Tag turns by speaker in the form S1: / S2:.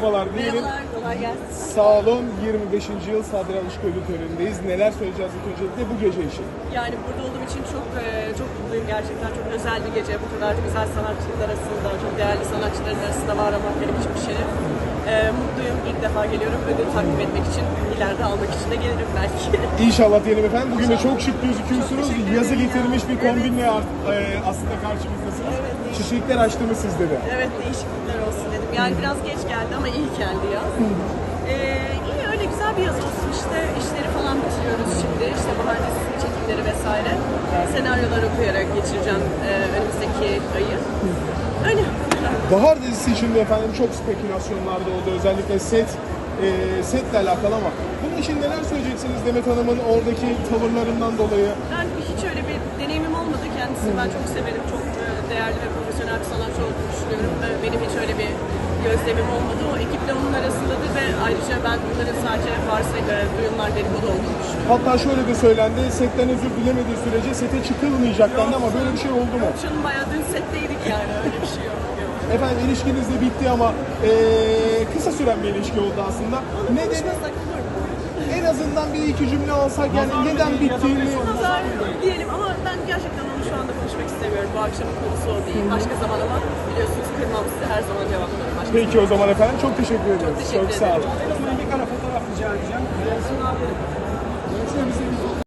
S1: Merhabalar diyelim.
S2: Merhabalar, kolay gelsin.
S1: Sağ olun 25. yıl Sadri Alışık Ödül Töreni'ndeyiz. Neler söyleyeceğiz ilk öncelikle bu gece için?
S2: Yani burada olduğum için çok e, çok mutluyum gerçekten. Çok özel bir gece. Bu kadar güzel sanatçılar arasında, çok değerli sanatçıların arasında var olmak benim için bir şeref. İlk defa geliyorum. Ödül takdim etmek için, ileride almak için de gelirim belki.
S1: İnşallah diyelim efendim. Bugün de çok şık gözüküyorsunuz.
S2: Çok
S1: Yazı getirmiş bir kombinle art- e, aslında karşımızdasınız.
S2: Evet.
S1: Çiçekler açtı mı sizde de?
S2: evet değişiklikler olsun dedim. Yani biraz geç geldi ama iyi geldi ya. E, iyi öyle güzel bir yaz olsun işte. işleri falan bitiriyoruz şimdi. İşte bahar dizisi çekimleri vesaire. Senaryolar okuyarak geçireceğim e, önümüzdeki ayı. Öyle.
S1: Bahar dizisi için de efendim çok spekülasyonlar da oldu. Özellikle set e, setle alakalı ama bunun için neler söyleyeceksiniz Demet Hanım'ın oradaki tavırlarından dolayı?
S2: Ben hiç öyle bir deneyimim olmadı. Kendisini ben çok severim. Çok e, değerli ve profesyonel bir sanatçı olduğunu düşünüyorum. Benim hiç öyle bir gözlemim olmadı. O ekiple onun arasındadır ve ayrıca ben bunların sadece varsa e, duyumlar dedikodu olduğunu düşünüyorum.
S1: Hatta şöyle de söylendi, setten özür dilemediği sürece sete çıkılmayacak dendi ama böyle bir şey oldu mu?
S2: Canım bayağı dün setteydik yani öyle bir şey yok.
S1: Efendim ilişkiniz de bitti ama eee, kısa süren bir ilişki oldu aslında.
S2: Olur mu?
S1: en azından bir iki cümle alsak yani neden bittiğini...
S2: Nazar diyelim ama ben gerçekten onu şu anda konuşmak istemiyorum. Bu akşamın konusu o değil. Başka zaman ama biliyorsunuz kırmam size her zaman cevaplarım. Başka
S1: Peki o zaman efendim çok teşekkür ederiz.
S2: teşekkür
S1: çok sağ olun.
S2: ederim.
S3: Bir kara fotoğraf rica edeceğim. Gelsin abi.